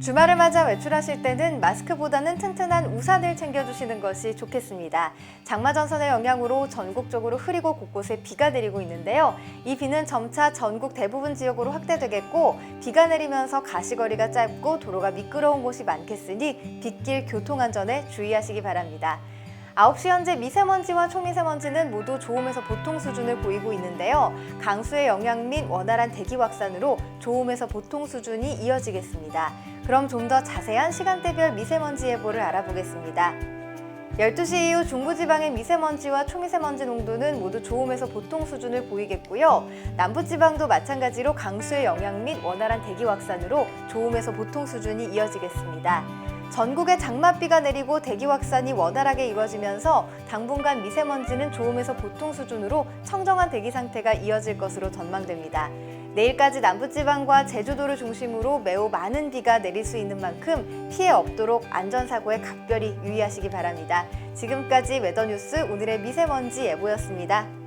주말을 맞아 외출하실 때는 마스크보다는 튼튼한 우산을 챙겨주시는 것이 좋겠습니다. 장마 전선의 영향으로 전국적으로 흐리고 곳곳에 비가 내리고 있는데요. 이 비는 점차 전국 대부분 지역으로 확대되겠고 비가 내리면서 가시거리가 짧고 도로가 미끄러운 곳이 많겠으니 빗길 교통 안전에 주의하시기 바랍니다. 9시 현재 미세먼지와 초미세먼지는 모두 좋음에서 보통 수준을 보이고 있는데요. 강수의 영향 및 원활한 대기 확산으로 좋음에서 보통 수준이 이어지겠습니다. 그럼 좀 더 자세한 시간대별 미세먼지 예보를 알아보겠습니다. 12시 이후 중부지방의 미세먼지와 초미세먼지 농도는 모두 좋음에서 보통 수준을 보이겠고요. 남부지방도 마찬가지로 강수의 영향 및 원활한 대기 확산으로 좋음에서 보통 수준이 이어지겠습니다. 전국에 장맛비가 내리고 대기 확산이 원활하게 이루어지면서 당분간 미세먼지는 좋음에서 보통 수준으로 청정한 대기 상태가 이어질 것으로 전망됩니다. 내일까지 남부지방과 제주도를 중심으로 매우 많은 비가 내릴 수 있는 만큼 피해 없도록 안전사고에 각별히 유의하시기 바랍니다. 지금까지 웨더뉴스 오늘의 미세먼지 예보였습니다.